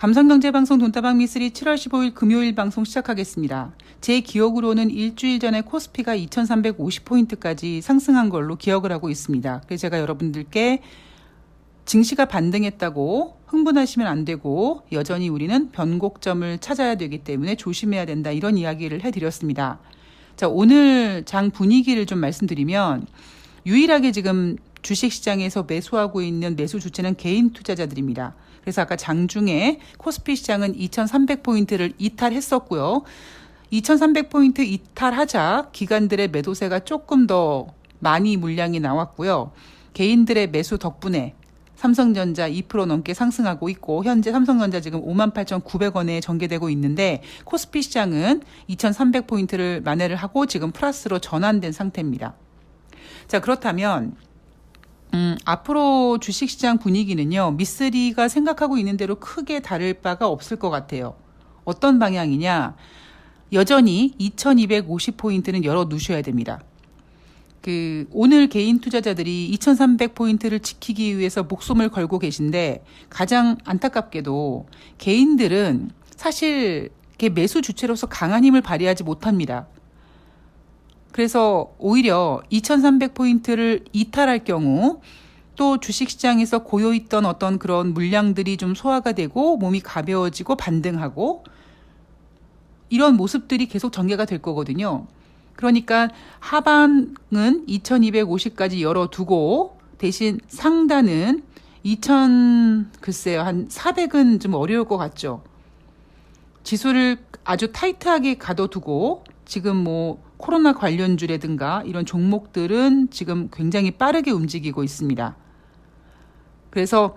감성경제방송 돈다방 미쓰리 7월 15일 금요일 방송 시작하겠습니다. 제 기억으로는 일주일 전에 코스피가 2350포인트까지 상승한 걸로 기억을 하고 있습니다. 그래서 제가 여러분들께 증시가 반등했다고 흥분하시면 안 되고 여전히 우리는 변곡점을 찾아야 되기 때문에 조심해야 된다 이런 이야기를 해드렸습니다. 자, 오늘 장 분위기를 좀 말씀드리면 유일하게 지금 주식시장에서 매수하고 있는 매수 주체는 개인 투자자들입니다. 그래서 아까 장중에 코스피 시장은 2300포인트를 이탈했었고요. 2300포인트 이탈하자 기관들의 매도세가 조금 더 많이 물량이 나왔고요. 개인들의 매수 덕분에 삼성전자 2% 넘게 상승하고 있고 현재 삼성전자 지금 58,900원에 전개되고 있는데 코스피 시장은 2,300포인트를 만회를 하고 지금 플러스로 전환된 상태입니다. 자, 그렇다면 음, 앞으로 주식시장 분위기는요, 미쓰리가 생각하고 있는 대로 크게 다를 바가 없을 것 같아요. 어떤 방향이냐? 여전히 2250포인트는 열어 두셔야 됩니다. 그, 오늘 개인 투자자들이 2300포인트를 지키기 위해서 목숨을 걸고 계신데, 가장 안타깝게도 개인들은 사실 매수 주체로서 강한 힘을 발휘하지 못합니다. 그래서 오히려 2300포인트를 이탈할 경우 또 주식시장에서 고여있던 어떤 그런 물량들이 좀 소화가 되고 몸이 가벼워지고 반등하고 이런 모습들이 계속 전개가 될 거거든요. 그러니까 하반은 2250까지 열어두고 대신 상단은 2000 글쎄요 한 400은 좀 어려울 것 같죠. 지수를 아주 타이트하게 가둬두고 지금 뭐 코로나 관련주라든가 이런 종목들은 지금 굉장히 빠르게 움직이고 있습니다. 그래서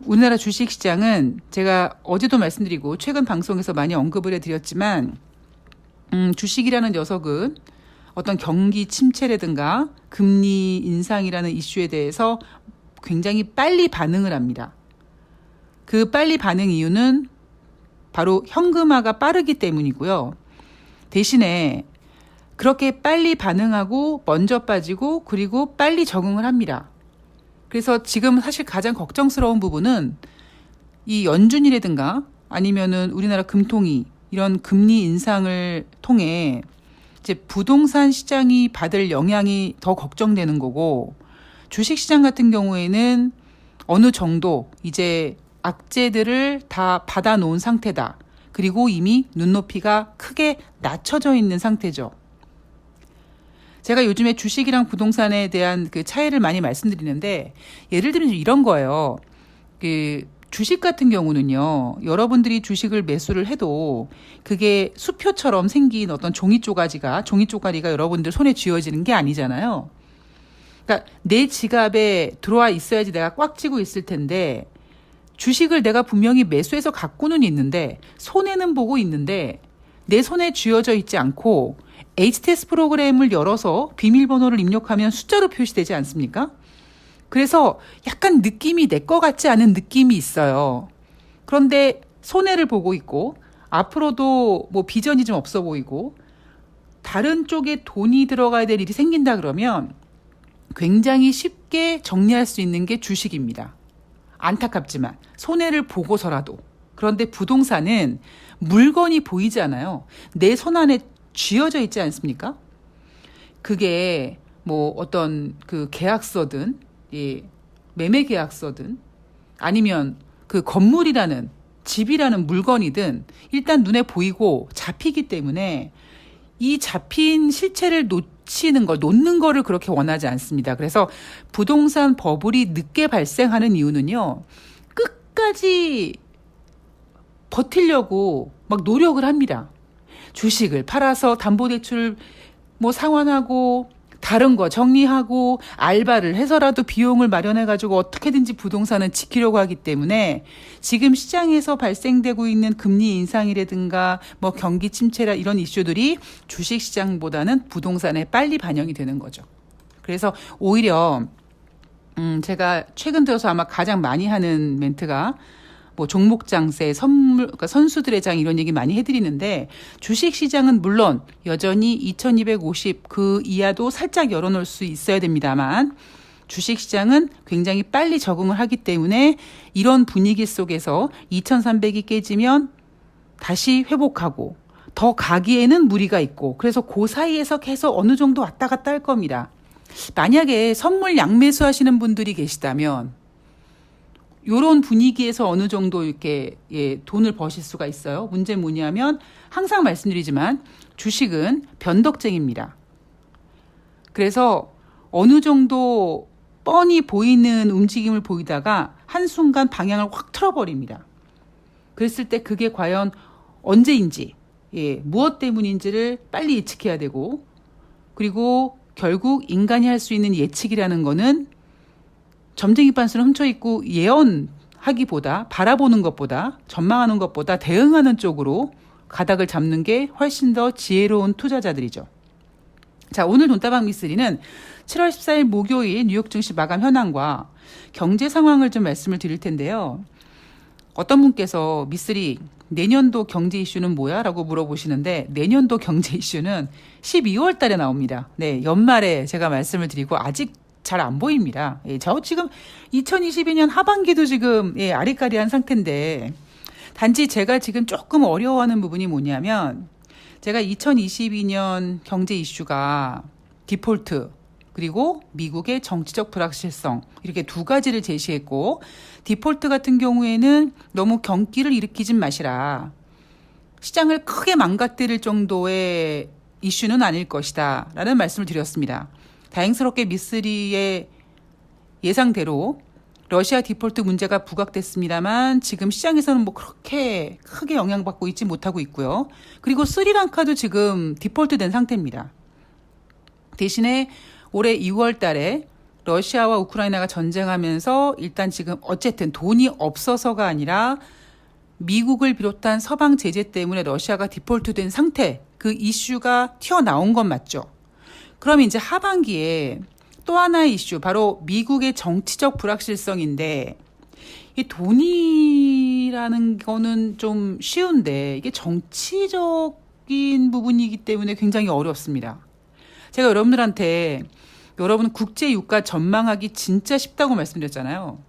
우리나라 주식 시장은 제가 어제도 말씀드리고 최근 방송에서 많이 언급을 해드렸지만 음, 주식이라는 녀석은 어떤 경기 침체라든가 금리 인상이라는 이슈에 대해서 굉장히 빨리 반응을 합니다. 그 빨리 반응 이유는 바로 현금화가 빠르기 때문이고요. 대신에 그렇게 빨리 반응하고 먼저 빠지고 그리고 빨리 적응을 합니다. 그래서 지금 사실 가장 걱정스러운 부분은 이 연준이라든가 아니면은 우리나라 금통위 이런 금리 인상을 통해 이제 부동산 시장이 받을 영향이 더 걱정되는 거고 주식 시장 같은 경우에는 어느 정도 이제 악재들을 다 받아 놓은 상태다. 그리고 이미 눈높이가 크게 낮춰져 있는 상태죠. 제가 요즘에 주식이랑 부동산에 대한 그 차이를 많이 말씀드리는데 예를 들면 이런 거예요. 그 주식 같은 경우는요, 여러분들이 주식을 매수를 해도 그게 수표처럼 생긴 어떤 종이 쪼가지가, 종이 쪼가리가 여러분들 손에 쥐어지는 게 아니잖아요. 그러니까 내 지갑에 들어와 있어야지 내가 꽉 쥐고 있을 텐데 주식을 내가 분명히 매수해서 갖고는 있는데 손해는 보고 있는데 내 손에 쥐어져 있지 않고 HTS 프로그램을 열어서 비밀번호를 입력하면 숫자로 표시되지 않습니까? 그래서 약간 느낌이 내 거 같지 않은 느낌이 있어요. 그런데 손해를 보고 있고 앞으로도 뭐 비전이 좀 없어 보이고 다른 쪽에 돈이 들어가야 될 일이 생긴다 그러면 굉장히 쉽게 정리할 수 있는 게 주식입니다. 안타깝지만 손해를 보고서라도 그런데 부동산은 물건이 보이잖아요. 내 손 안에 쥐어져 있지 않습니까? 그게 뭐 어떤 그 계약서든 예, 매매 계약서든 아니면 그 건물이라는 집이라는 물건이든 일단 눈에 보이고 잡히기 때문에 이 잡힌 실체를 놓치는 걸, 놓는 거를 그렇게 원하지 않습니다. 그래서 부동산 버블이 늦게 발생하는 이유는요, 끝까지 버틸려고 막 노력을 합니다. 주식을 팔아서 담보대출 뭐 상환하고 다른 거 정리하고 알바를 해서라도 비용을 마련해가지고 어떻게든지 부동산은 지키려고 하기 때문에 지금 시장에서 발생되고 있는 금리 인상이라든가 뭐 경기 침체라 이런 이슈들이 주식 시장보다는 부동산에 빨리 반영이 되는 거죠. 그래서 오히려 음 제가 최근 들어서 아마 가장 많이 하는 멘트가 뭐 종목 장세, 선물, 그러니까 선수들의 장 이런 얘기 많이 해 드리는데 주식 시장은 물론 여전히 2250 그 이하도 살짝 열어 놓을 수 있어야 됩니다만 주식시장은 굉장히 빨리 적응을 하기 때문에 이런 분위기 속에서 2300이 깨지면 다시 회복하고 더 가기에는 무리가 있고 그래서 그 사이에서 계속 어느 정도 왔다 갔다 할 겁니다. 만약에 선물 양매수 하시는 분들이 계시다면 요런 분위기에서 어느 정도 이렇게 예, 돈을 버실 수가 있어요. 문제 뭐냐면 항상 말씀드리지만 주식은 변덕쟁입니다. 그래서 어느 정도 뻔히 보이는 움직임을 보이다가 한순간 방향을 확 틀어버립니다. 그랬을 때 그게 과연 언제인지, 예, 무엇 때문인지를 빨리 예측해야 되고, 그리고 결국 인간이 할 수 있는 예측이라는 거는 점쟁이 빤스는 훔쳐 있고 예언하기보다 바라보는 것보다 전망하는 것보다 대응하는 쪽으로 가닥을 잡는 게 훨씬 더 지혜로운 투자자들이죠. 자, 오늘 돈다방 미스리는 7월 14일 목요일 뉴욕 증시 마감 현황과 경제 상황을 좀 말씀을 드릴 텐데요. 어떤 분께서 미스리 내년도 경제 이슈는 뭐야? 라고 물어보시는데 내년도 경제 이슈는 12월 달에 나옵니다. 네, 연말에 제가 말씀을 드리고 아직 잘 안 보입니다. 예, 저 지금 2022년 하반기도 지금 예, 아리까리한 상태인데 단지 제가 지금 조금 어려워하는 부분이 뭐냐면 제가 2022년 경제 이슈가 디폴트 그리고 미국의 정치적 불확실성 이렇게 두 가지를 제시했고 디폴트 같은 경우에는 너무 경기를 일으키진 마시라 시장을 크게 망가뜨릴 정도의 이슈는 아닐 것이다 라는 말씀을 드렸습니다. 다행스럽게 미쓰리의 예상대로 러시아 디폴트 문제가 부각됐습니다만 지금 시장에서는 뭐 그렇게 크게 영향받고 있지 못하고 있고요. 그리고 스리랑카도 지금 디폴트 된 상태입니다. 대신에 올해 2월 달에 러시아와 우크라이나가 전쟁하면서 일단 지금 어쨌든 돈이 없어서가 아니라 미국을 비롯한 서방 제재 때문에 러시아가 디폴트 된 상태 그 이슈가 튀어나온 건 맞죠. 그럼 이제 하반기에 또 하나의 이슈 바로 미국의 정치적 불확실성인데 이 돈이라는 거는 좀 쉬운데 이게 정치적인 부분이기 때문에 굉장히 어렵습니다. 제가 여러분들한테 여러분 국제 유가 전망하기 진짜 쉽다고 말씀드렸잖아요.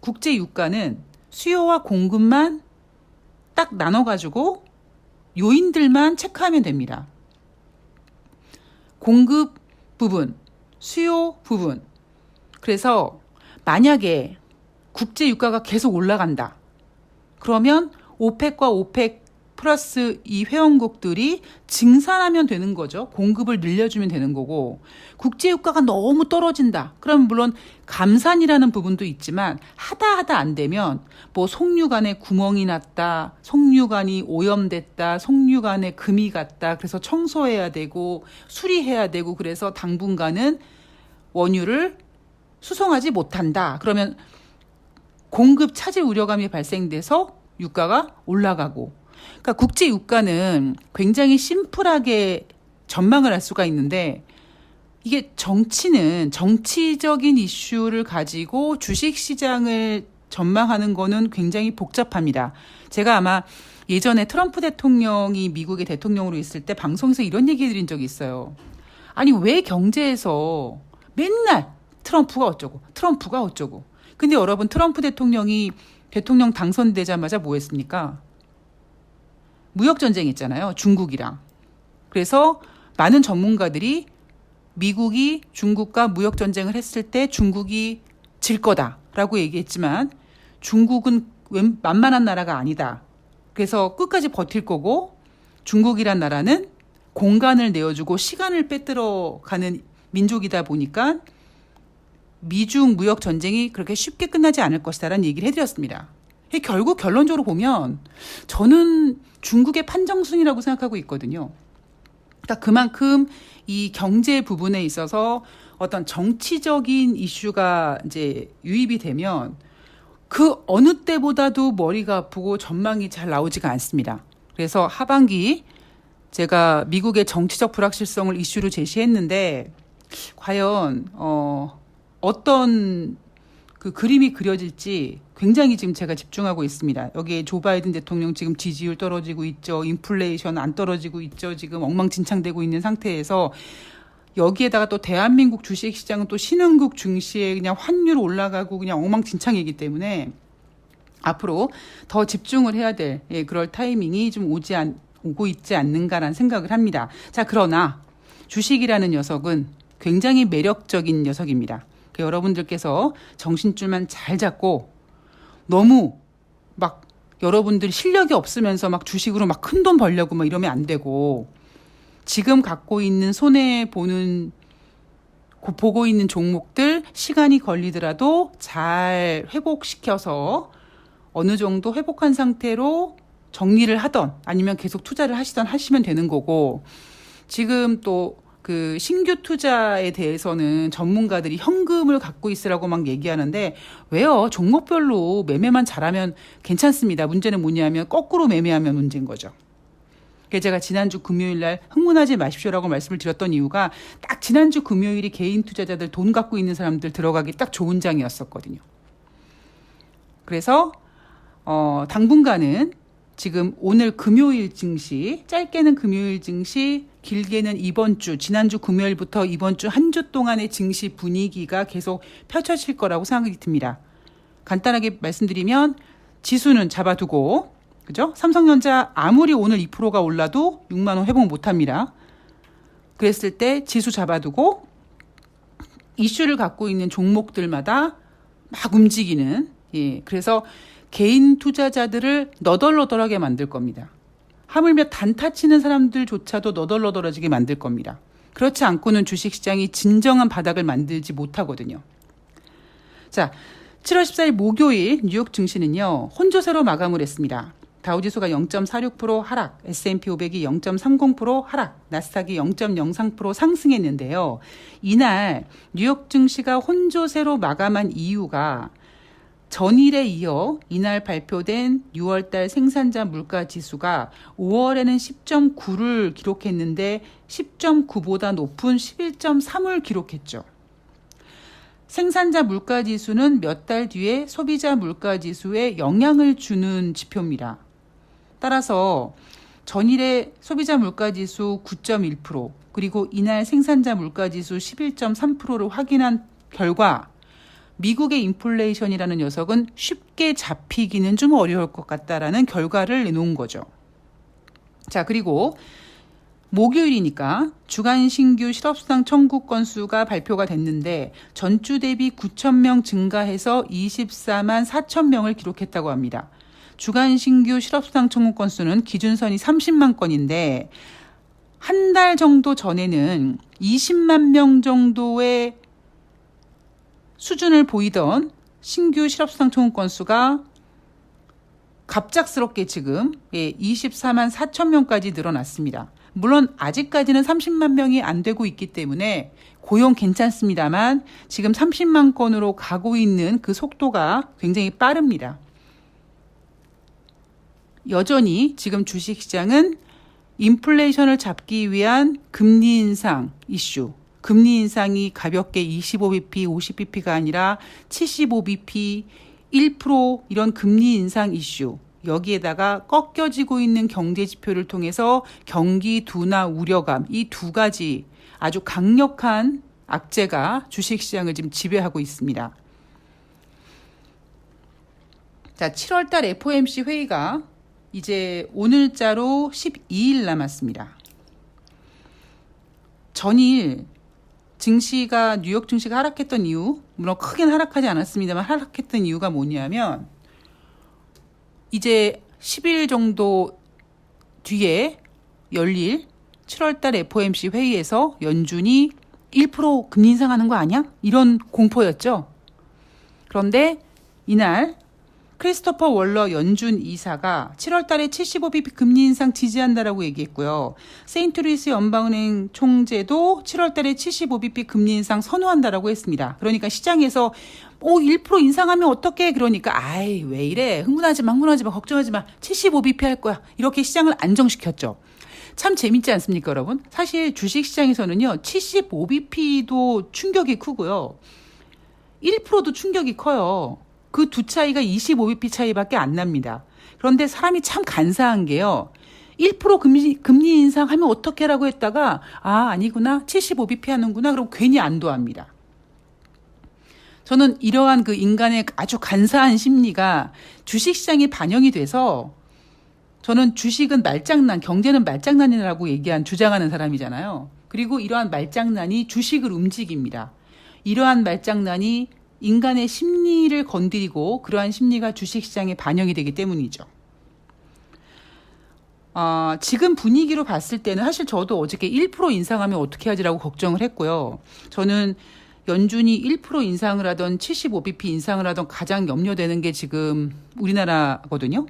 국제 유가는 수요와 공급만 딱 나눠 가지고 요인들만 체크하면 됩니다. 공급 부분, 수요 부분. 그래서 만약에 국제 유가가 계속 올라간다. 그러면 오펙과 오펙 플러스 이 회원국들이 증산하면 되는 거죠. 공급을 늘려주면 되는 거고 국제 유가가 너무 떨어진다. 그럼 물론 감산이라는 부분도 있지만 하다 하다 안 되면 뭐 송유관에 구멍이 났다, 송유관이 오염됐다, 송유관에 금이 갔다. 그래서 청소해야 되고 수리해야 되고 그래서 당분간은 원유를 수송하지 못한다. 그러면 공급 차질 우려감이 발생돼서 유가가 올라가고 그러니까 국제 유가는 굉장히 심플하게 전망을 할 수가 있는데 이게 정치는 정치적인 이슈를 가지고 주식 시장을 전망하는 거는 굉장히 복잡합니다. 제가 아마 예전에 트럼프 대통령이 미국의 대통령으로 있을 때 방송에서 이런 얘기 드린 적이 있어요. 아니, 왜 경제에서 맨날 트럼프가 어쩌고, 트럼프가 어쩌고. 근데 여러분, 트럼프 대통령이 대통령 당선되자마자 뭐 했습니까? 무역 전쟁 있잖아요. 중국이랑. 그래서 많은 전문가들이 미국이 중국과 무역 전쟁을 했을 때 중국이 질 거다라고 얘기했지만 중국은 만만한 나라가 아니다. 그래서 끝까지 버틸 거고 중국이란 나라는 공간을 내어주고 시간을 빼들어 가는 민족이다 보니까 미중 무역 전쟁이 그렇게 쉽게 끝나지 않을 것이다라는 얘기를 해드렸습니다. 결국 결론적으로 보면 저는 중국의 판정순이라고 생각하고 있거든요. 그러니까 그만큼 이 경제 부분에 있어서 어떤 정치적인 이슈가 이제 유입이 되면 그 어느 때보다도 머리가 아프고 전망이 잘 나오지가 않습니다. 그래서 하반기 제가 미국의 정치적 불확실성을 이슈로 제시했는데 과연 어 어떤 그 그림이 그려질지 굉장히 지금 제가 집중하고 있습니다. 여기에 조 바이든 대통령 지금 지지율 떨어지고 있죠. 인플레이션 안 떨어지고 있죠. 지금 엉망진창되고 있는 상태에서 여기에다가 또 대한민국 주식 시장은 또 신흥국 증시에 그냥 환율 올라가고 그냥 엉망진창이기 때문에 앞으로 더 집중을 해야 될 예, 그럴 타이밍이 좀 오지 않, 오고 있지 않는가라는 생각을 합니다. 자, 그러나 주식이라는 녀석은 굉장히 매력적인 녀석입니다. 그 여러분들께서 정신줄만 잘 잡고 너무 막 여러분들이 실력이 없으면서 막 주식으로 막 큰 돈 벌려고 막 이러면 안 되고 지금 갖고 있는 손해 보는 고- 보고 있는 종목들 시간이 걸리더라도 잘 회복시켜서 어느 정도 회복한 상태로 정리를 하던 아니면 계속 투자를 하시던 하시면 되는 거고 지금 또 그 신규 투자에 대해서는 전문가들이 현금을 갖고 있으라고 막 얘기하는데 왜요? 종목별로 매매만 잘하면 괜찮습니다. 문제는 뭐냐면 거꾸로 매매하면 문제인 거죠. 그래서 제가 지난주 금요일 날 흥분하지 마십시오라고 말씀을 드렸던 이유가 딱 지난주 금요일이 개인 투자자들 돈 갖고 있는 사람들 들어가기 딱 좋은 장이었었거든요. 그래서 어, 당분간은 지금 오늘 금요일 증시, 짧게는 금요일 증시, 길게는 이번 주, 지난주 금요일부터 이번 주 한 주 동안의 증시 분위기가 계속 펼쳐질 거라고 생각이 듭니다. 간단하게 말씀드리면 지수는 잡아두고, 그죠? 삼성전자 아무리 오늘 2%가 올라도 6만 원 회복 못 합니다. 그랬을 때 지수 잡아두고 이슈를 갖고 있는 종목들마다 막 움직이는 예. 그래서 개인 투자자들을 너덜너덜하게 만들 겁니다. 하물며 단타 치는 사람들조차도 너덜너덜해지게 만들 겁니다. 그렇지 않고는 주식시장이 진정한 바닥을 만들지 못하거든요. 자, 7월 14일 목요일 뉴욕 증시는요, 혼조세로 마감을 했습니다. 다우지수가 0.46% 하락, S&P 500이 0.30% 하락, 나스닥이 0.03% 상승했는데요. 이날 뉴욕 증시가 혼조세로 마감한 이유가 전일에 이어 이날 발표된 6월달 생산자 물가 지수가 5월에는 10.9를 기록했는데 10.9보다 높은 11.3을 기록했죠. 생산자 물가 지수는 몇 달 뒤에 소비자 물가 지수에 영향을 주는 지표입니다. 따라서 전일의 소비자 물가 지수 9.1% 그리고 이날 생산자 물가 지수 11.3%를 확인한 결과 미국의 인플레이션이라는 녀석은 쉽게 잡히기는 좀 어려울 것 같다라는 결과를 내놓은 거죠. 자, 그리고 목요일이니까 주간 신규 실업수당 청구 건수가 발표가 됐는데 전주 대비 9천 명 증가해서 24만 4천 명을 기록했다고 합니다. 주간 신규 실업수당 청구 건수는 기준선이 30만 건인데 한 달 정도 전에는 20만 명 정도의 수준을 보이던 신규 실업수당 청구 건수가 갑작스럽게 지금 예, 24만 4천 명까지 늘어났습니다. 물론 아직까지는 30만 명이 안 되고 있기 때문에 고용 괜찮습니다만 지금 30만 건으로 가고 있는 그 속도가 굉장히 빠릅니다. 여전히 지금 주식시장은 인플레이션을 잡기 위한 금리 인상 이슈, 금리 인상이 가볍게 25bp, 50bp가 아니라 75bp, 1% 이런 금리 인상 이슈. 여기에다가 꺾여지고 있는 경제 지표를 통해서 경기 둔화 우려감 이 두 가지 아주 강력한 악재가 주식 시장을 지금 지배하고 있습니다. 자, 7월 달 FOMC 회의가 이제 오늘자로 12일 남았습니다. 전일 증시가 뉴욕 증시가 하락했던 이유, 물론 크게는 하락하지 않았습니다만 하락했던 이유가 뭐냐면 이제 10일 정도 뒤에 열릴 7월달 FOMC 회의에서 연준이 1% 금리 인상하는 거 아니야? 이런 공포였죠. 그런데 이날 크리스토퍼 월러 연준 이사가 7월 달에 75bp 금리 인상 지지한다라고 얘기했고요. 세인트루이스 연방은행 총재도 7월 달에 75bp 금리 인상 선호한다라고 했습니다. 그러니까 시장에서 오, 1% 인상하면 어떡해? 그러니까 아이, 왜 이래? 흥분하지 마, 흥분하지 마, 걱정하지 마. 75bp 할 거야. 이렇게 시장을 안정시켰죠. 참 재밌지 않습니까, 여러분? 사실 주식 시장에서는요. 75bp도 충격이 크고요. 1%도 충격이 커요. 그 두 차이가 25bp 차이밖에 안 납니다. 그런데 사람이 참 간사한 게요. 1% 금리, 금리 인상하면 어떻게라고 했다가 아 아니구나 75bp 하는구나 그럼 괜히 안도합니다. 저는 이러한 그 인간의 아주 간사한 심리가 주식시장에 반영이 돼서 저는 주식은 말장난, 경제는 말장난이라고 얘기한 주장하는 사람이잖아요. 그리고 이러한 말장난이 주식을 움직입니다. 이러한 말장난이 인간의 심리를 건드리고 그러한 심리가 주식시장에 반영이 되기 때문이죠. 아, 지금 분위기로 봤을 때는 사실 저도 어저께 1% 인상하면 어떻게 하지라고 걱정을 했고요. 저는 연준이 1% 인상을 하던 75bp 인상을 하던 가장 염려되는 게 지금 우리나라거든요.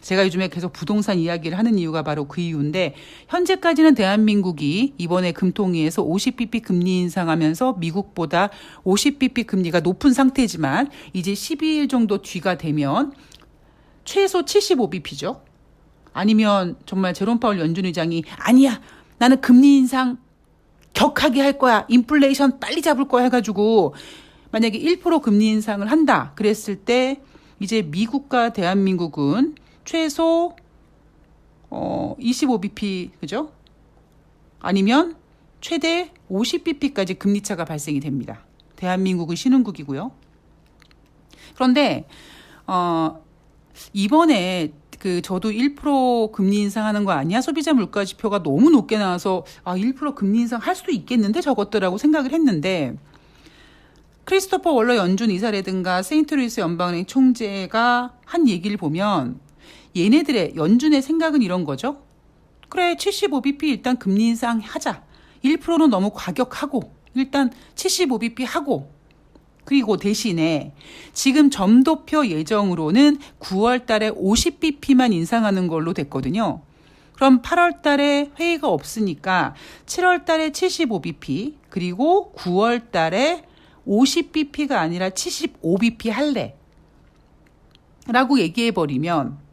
제가 요즘에 계속 부동산 이야기를 하는 이유가 바로 그 이유인데 현재까지는 대한민국이 이번에 금통위에서 50bp 금리 인상하면서 미국보다 50bp 금리가 높은 상태지만 이제 12일 정도 뒤가 되면 최소 75bp죠. 아니면 정말 제롬 파월 연준 의장이 아니야 나는 금리 인상 격하게 할 거야 인플레이션 빨리 잡을 거야 해가지고 만약에 1% 금리 인상을 한다 그랬을 때 이제 미국과 대한민국은 최소 어 25bp 그죠? 아니면 최대 50bp까지 금리 차가 발생이 됩니다. 대한민국은 신흥국이고요. 그런데 어 이번에 그 저도 1% 금리 인상하는 거 아니야? 소비자 물가 지표가 너무 높게 나와서 아, 1% 금리 인상 할 수도 있겠는데 저것들하고 생각을 했는데 크리스토퍼 월러 연준 이사라든가 세인트루이스 연방은행 총재가 한 얘기를 보면 얘네들의 연준의 생각은 이런 거죠. 그래, 75bp 일단 금리 인상 하자. 1%는 너무 과격하고 일단 75bp 하고 그리고 대신에 지금 점도표 예정으로는 9월 달에 50bp만 인상하는 걸로 됐거든요. 그럼 8월 달에 회의가 없으니까 7월 달에 75bp 그리고 9월 달에 50bp가 아니라 75bp 할래. 라고 얘기해 버리면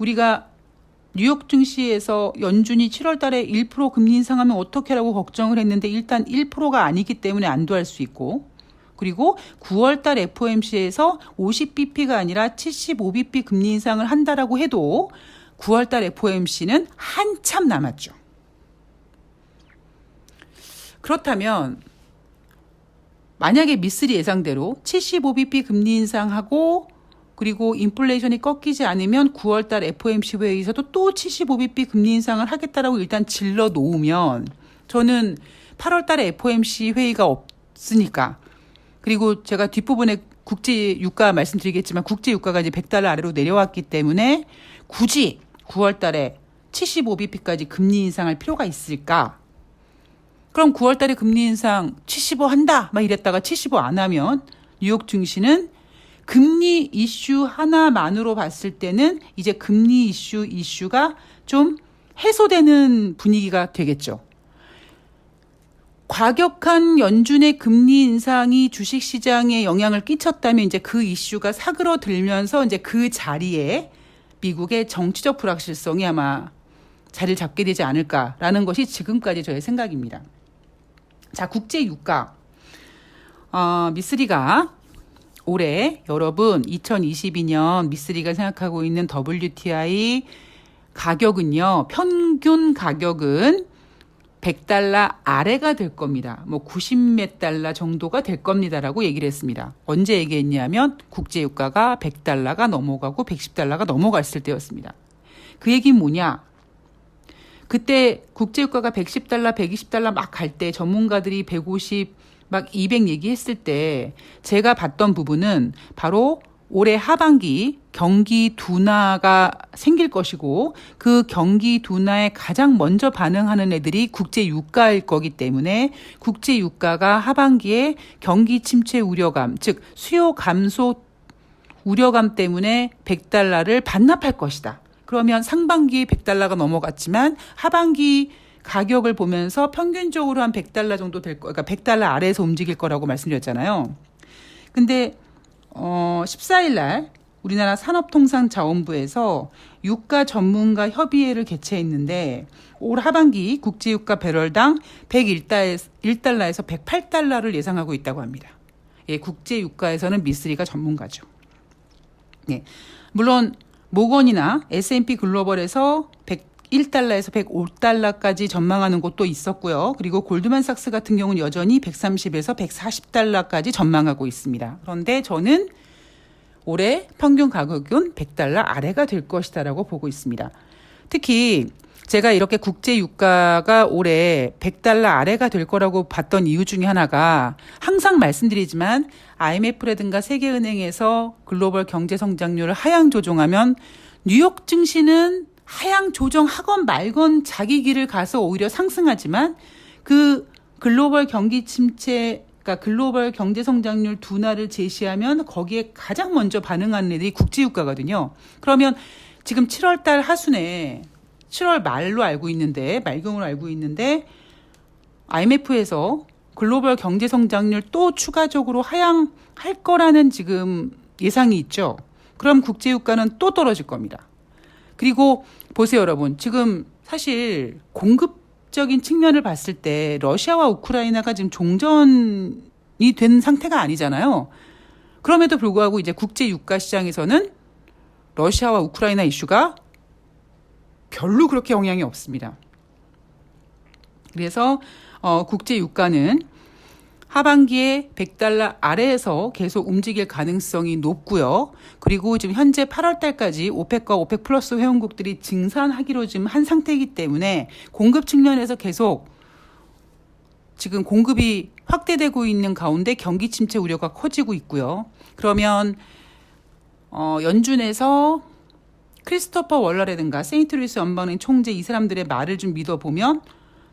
우리가 뉴욕 증시에서 연준이 7월 달에 1% 금리 인상하면 어떻게라고 걱정을 했는데 일단 1%가 아니기 때문에 안도할 수 있고 그리고 9월 달 FOMC에서 50bp가 아니라 75bp 금리 인상을 한다라고 해도 9월 달 FOMC는 한참 남았죠. 그렇다면 만약에 미쓰리 예상대로 75bp 금리 인상하고 그리고 인플레이션이 꺾이지 않으면 9월 달 FOMC 회의에서도 또 75bp 금리 인상을 하겠다라고 일단 질러 놓으면 저는 8월 달에 FOMC 회의가 없으니까 그리고 제가 뒷부분에 국제 유가 말씀드리겠지만 국제 유가가 이제 100달러 아래로 내려왔기 때문에 굳이 9월 달에 75bp까지 금리 인상할 필요가 있을까? 그럼 9월 달에 금리 인상 75 한다. 막 이랬다가 75 안 하면 뉴욕 증시는 금리 이슈 하나만으로 봤을 때는 이제 금리 이슈 이슈가 좀 해소되는 분위기가 되겠죠. 과격한 연준의 금리 인상이 주식 시장에 영향을 끼쳤다면 이제 그 이슈가 사그러들면서 이제 그 자리에 미국의 정치적 불확실성이 아마 자리를 잡게 되지 않을까라는 것이 지금까지 저의 생각입니다. 자, 국제 유가. 어, 미쓰리가 올해 여러분 2022년 미쓰리가 생각하고 있는 WTI 가격은요. 평균 가격은 100달러 아래가 될 겁니다. 뭐 90몇 달러 정도가 될 겁니다라고 얘기를 했습니다. 언제 얘기했냐면 국제 유가가 100달러가 넘어가고 110달러가 넘어갔을 때였습니다. 그 얘기는 뭐냐? 그때 국제 유가가 110달러, 120달러 막 갈 때 전문가들이 150, 막 200 얘기했을 때 제가 봤던 부분은 바로 올해 하반기 경기 둔화가 생길 것이고 그 경기 둔화에 가장 먼저 반응하는 애들이 국제 유가일 거기 때문에 국제 유가가 하반기에 경기 침체 우려감, 즉 수요 감소 우려감 때문에 100달러를 반납할 것이다. 그러면 상반기 100달러가 넘어갔지만 하반기 가격을 보면서 평균적으로 한 100달러 정도 될 거, 그러니까 100달러 아래에서 움직일 거라고 말씀드렸잖아요. 근데 어 14일 날 우리나라 산업통상자원부에서 유가 전문가 협의회를 개최했는데 올 하반기 국제유가 배럴당 101달러에서 108달러를 예상하고 있다고 합니다. 예, 국제유가에서는 미쓰리가 전문가죠. 예. 물론 모건이나 S&P 글로벌에서 101달러에서 105달러까지 전망하는 곳도 있었고요. 그리고 골드만삭스 같은 경우는 여전히 130에서 140달러까지 전망하고 있습니다. 그런데 저는 올해 평균 가격은 100달러 아래가 될 것이다라고 보고 있습니다. 특히 제가 이렇게 국제 유가가 올해 100달러 아래가 될 거라고 봤던 이유 중에 하나가 항상 말씀드리지만 IMF라든가 세계은행에서 글로벌 경제 성장률을 하향 조정하면 뉴욕 증시는 하향 조정하건 말건 자기 길을 가서 오히려 상승하지만 그 글로벌 경기 침체 그러니까 글로벌 경제 성장률 둔화를 제시하면 거기에 가장 먼저 반응하는 애들이 국제 유가거든요. 그러면 지금 7월 달 하순에 7월 말로 알고 있는데 말경으로 알고 있는데 IMF에서 글로벌 경제 성장률 또 추가적으로 하향할 거라는 지금 예상이 있죠. 그럼 국제 유가는 또 떨어질 겁니다. 그리고 보세요, 여러분. 지금 사실 공급적인 측면을 봤을 때 러시아와 우크라이나가 지금 종전이 된 상태가 아니잖아요. 그럼에도 불구하고 이제 국제 유가 시장에서는 러시아와 우크라이나 이슈가 별로 그렇게 영향이 없습니다. 그래서 어, 국제 유가는 하반기에 100달러 아래에서 계속 움직일 가능성이 높고요. 그리고 지금 현재 8월 달까지 오펙과 오펙 플러스 회원국들이 증산하기로 지금 한 상태이기 때문에 공급 측면에서 계속 지금 공급이 확대되고 있는 가운데 경기 침체 우려가 커지고 있고요. 그러면 어, 연준에서 크리스토퍼 월러라든가 세인트루이스 연방은행 총재 이 사람들의 말을 좀 믿어보면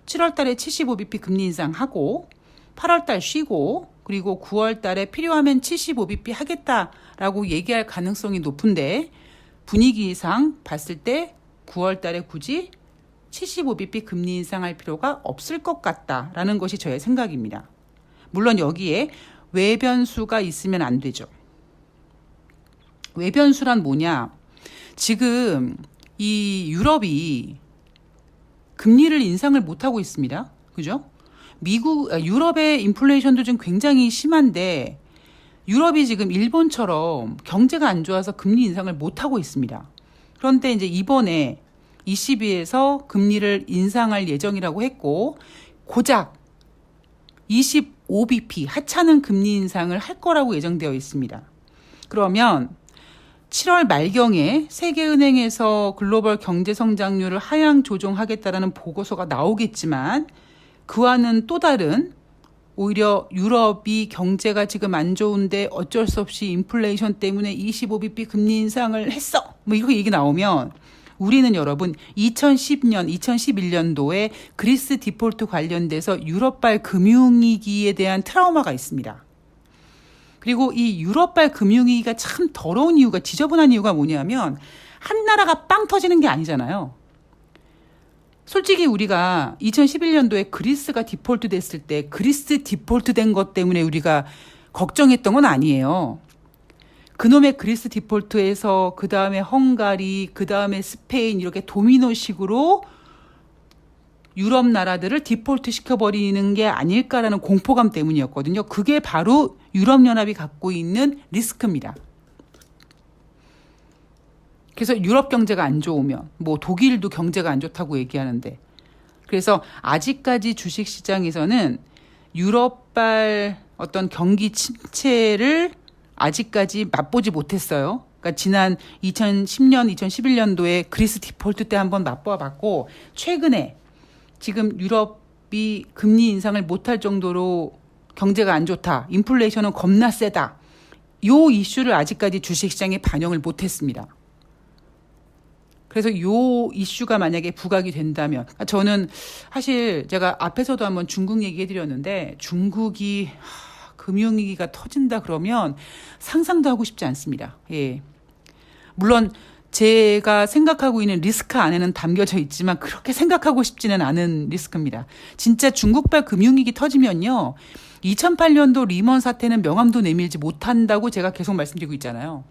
7월 달에 75bp 금리 인상하고 8월 달 쉬고 그리고 9월 달에 필요하면 75bp 하겠다라고 얘기할 가능성이 높은데 분위기상 봤을 때 9월 달에 굳이 75bp 금리 인상할 필요가 없을 것 같다라는 것이 저의 생각입니다. 물론 여기에 외변수가 있으면 안 되죠. 외변수란 뭐냐? 지금 이 유럽이 금리를 인상을 못 하고 있습니다. 그죠? 미국, 아, 유럽의 인플레이션도 지금 굉장히 심한데 유럽이 지금 일본처럼 경제가 안 좋아서 금리 인상을 못 하고 있습니다. 그런데 이제 이번에 ECB에서 금리를 인상할 예정이라고 했고 고작 25bp 하찮은 금리 인상을 할 거라고 예정되어 있습니다. 그러면 7월 말경에 세계은행에서 글로벌 경제 성장률을 하향 조정하겠다라는 보고서가 나오겠지만 그와는 또 다른 오히려 유럽이 경제가 지금 안 좋은데 어쩔 수 없이 인플레이션 때문에 25bp 금리 인상을 했어. 뭐 이렇게 얘기 나오면 우리는 여러분 2010년, 2011년도에 그리스 디폴트 관련돼서 유럽발 금융위기에 대한 트라우마가 있습니다. 그리고 이 유럽발 금융위기가 참 더러운 이유가 지저분한 이유가 뭐냐면 한 나라가 빵 터지는 게 아니잖아요. 솔직히 우리가 2011년도에 그리스가 디폴트 됐을 때 그리스 디폴트 된 것 때문에 우리가 걱정했던 건 아니에요. 그놈의 그리스 디폴트에서 그 다음에 헝가리, 그 다음에 스페인 이렇게 도미노식으로 유럽 나라들을 디폴트 시켜버리는 게 아닐까라는 공포감 때문이었거든요. 그게 바로 유럽연합이 갖고 있는 리스크입니다. 그래서 유럽 경제가 안 좋으면 뭐 독일도 경제가 안 좋다고 얘기하는데 그래서 아직까지 주식 시장에서는 유럽발 어떤 경기 침체를 아직까지 맛보지 못했어요. 그러니까 지난 2010년, 2011년도에 그리스 디폴트 때 한번 맛보아 봤고 최근에 지금 유럽이 금리 인상을 못할 정도로 경제가 안 좋다. 인플레이션은 겁나 세다. 요 이슈를 아직까지 주식시장에 반영을 못했습니다. 그래서 요 이슈가 만약에 부각이 된다면 그러니까 저는 사실 제가 앞에서도 한번 중국 얘기해 드렸는데 중국이 금융위기가 터진다 그러면 상상도 하고 싶지 않습니다. 예. 물론 제가 생각하고 있는 리스크 안에는 담겨져 있지만 그렇게 생각하고 싶지는 않은 리스크입니다. 진짜 중국발 금융위기 터지면요. 2008년도 리먼 사태는 명함도 내밀지 못한다고 제가 계속 말씀드리고 있잖아요.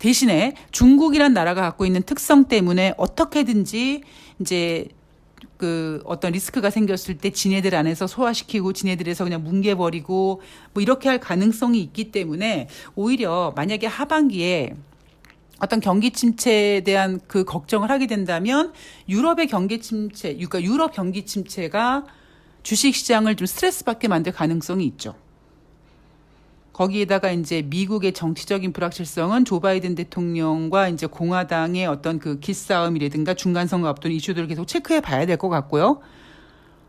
대신에 중국이란 나라가 갖고 있는 특성 때문에 어떻게든지 이제 그 어떤 리스크가 생겼을 때 지네들 안에서 소화시키고 지네들에서 그냥 뭉개버리고 뭐 이렇게 할 가능성이 있기 때문에 오히려 만약에 하반기에 어떤 경기 침체에 대한 그 걱정을 하게 된다면 유럽의 경기 침체, 그러니까 유럽 경기 침체가 주식 시장을 좀 스트레스 받게 만들 가능성이 있죠. 거기에다가 이제 미국의 정치적인 불확실성은 조 바이든 대통령과 이제 공화당의 어떤 그 기싸움이라든가 중간 선거 앞둔 이슈들을 계속 체크해 봐야 될 것 같고요.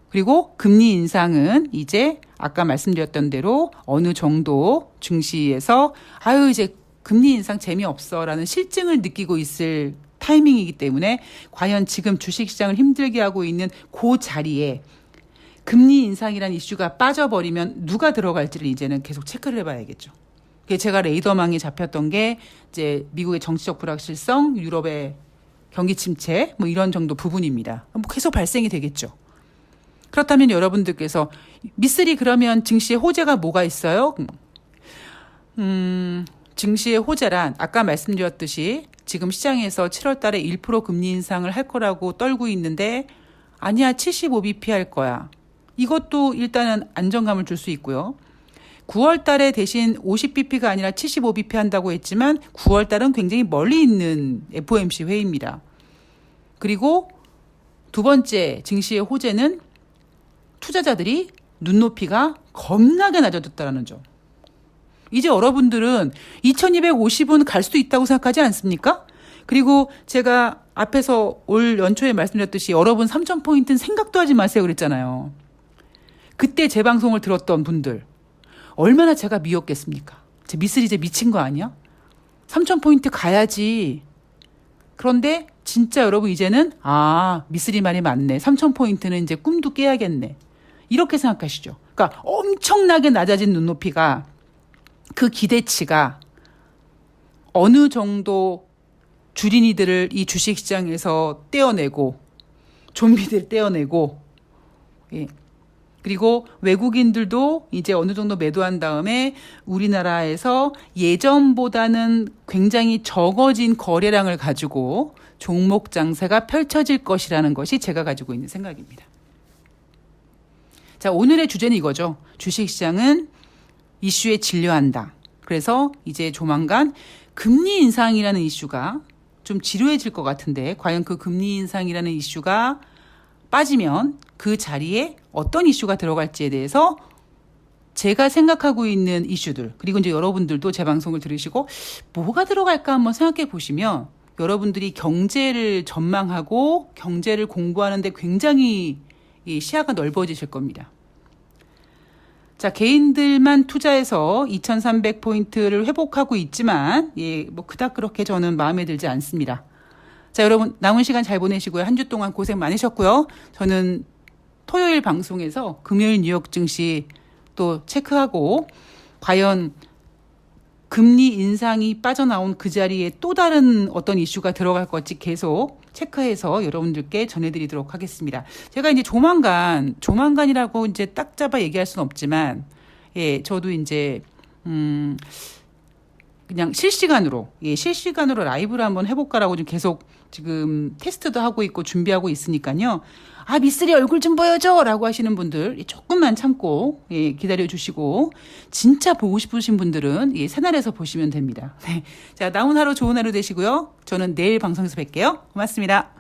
그리고 금리 인상은 이제 아까 말씀드렸던 대로 어느 정도 증시에서 아유 이제 금리 인상 재미없어라는 실증을 느끼고 있을 타이밍이기 때문에 과연 지금 주식 시장을 힘들게 하고 있는 그 자리에 금리 인상이라는 이슈가 빠져버리면 누가 들어갈지를 이제는 계속 체크를 해봐야겠죠. 제가 레이더망에 잡혔던 게 이제 미국의 정치적 불확실성, 유럽의 경기 침체 뭐 이런 정도 부분입니다. 뭐 계속 발생이 되겠죠. 그렇다면 여러분들께서 미쓰리 그러면 증시의 호재가 뭐가 있어요? 음, 증시의 호재란 아까 말씀드렸듯이 지금 시장에서 7월 달에 1% 금리 인상을 할 거라고 떨고 있는데 아니야 75bp 할 거야. 이것도 일단은 안정감을 줄 수 있고요. 9월 달에 대신 50bp가 아니라 75bp 한다고 했지만 9월 달은 굉장히 멀리 있는 FOMC 회의입니다. 그리고 두 번째 증시의 호재는 투자자들이 눈높이가 겁나게 낮아졌다라는 점. 이제 여러분들은 2250은 갈 수도 있다고 생각하지 않습니까? 그리고 제가 앞에서 올 연초에 말씀드렸듯이 여러분 3000포인트는 생각도 하지 마세요 그랬잖아요. 그때 제 방송을 들었던 분들 얼마나 제가 미웠겠습니까? 제 미쓰리 제 미친 거 아니야? 3000포인트 가야지. 그런데 진짜 여러분 이제는 아 미쓰리 말이 맞네. 3000포인트는 이제 꿈도 깨야겠네. 이렇게 생각하시죠. 그러니까 엄청나게 낮아진 눈높이가 그 기대치가 어느 정도 주린이들을 이 주식시장에서 떼어내고 좀비들 떼어내고 예. 그리고 외국인들도 이제 어느 정도 매도한 다음에 우리나라에서 예전보다는 굉장히 적어진 거래량을 가지고 종목 장세가 펼쳐질 것이라는 것이 제가 가지고 있는 생각입니다. 자, 오늘의 주제는 이거죠. 주식시장은 이슈에 진료한다. 그래서 이제 조만간 금리 인상이라는 이슈가 좀 지루해질 것 같은데 과연 그 금리 인상이라는 이슈가 빠지면 그 자리에 어떤 이슈가 들어갈지에 대해서 제가 생각하고 있는 이슈들 그리고 이제 여러분들도 제 방송을 들으시고 뭐가 들어갈까 한번 생각해 보시면 여러분들이 경제를 전망하고 경제를 공부하는데 굉장히 이 시야가 넓어지실 겁니다. 자, 개인들만 투자해서 2,300포인트를 회복하고 있지만, 예, 뭐, 그닥 그렇게 저는 마음에 들지 않습니다. 자, 여러분, 남은 시간 잘 보내시고요. 한 주 동안 고생 많으셨고요. 저는 토요일 방송에서 금요일 뉴욕 증시 또 체크하고, 과연 금리 인상이 빠져나온 그 자리에 또 다른 어떤 이슈가 들어갈 것지 계속 체크해서 여러분들께 전해드리도록 하겠습니다. 제가 이제 조만간, 조만간이라고 이제 딱 잡아 얘기할 수는 없지만, 예, 저도 이제, 음, 그냥 실시간으로, 예, 실시간으로 라이브를 한번 해볼까라고 좀 계속 지금 테스트도 하고 있고 준비하고 있으니까요. 아, 미쓰리 얼굴 좀 보여줘! 라고 하시는 분들 조금만 참고, 예, 기다려 주시고, 진짜 보고 싶으신 분들은, 예, 새날에서 보시면 됩니다. 네. 자, 나온 하루 좋은 하루 되시고요. 저는 내일 방송에서 뵐게요. 고맙습니다.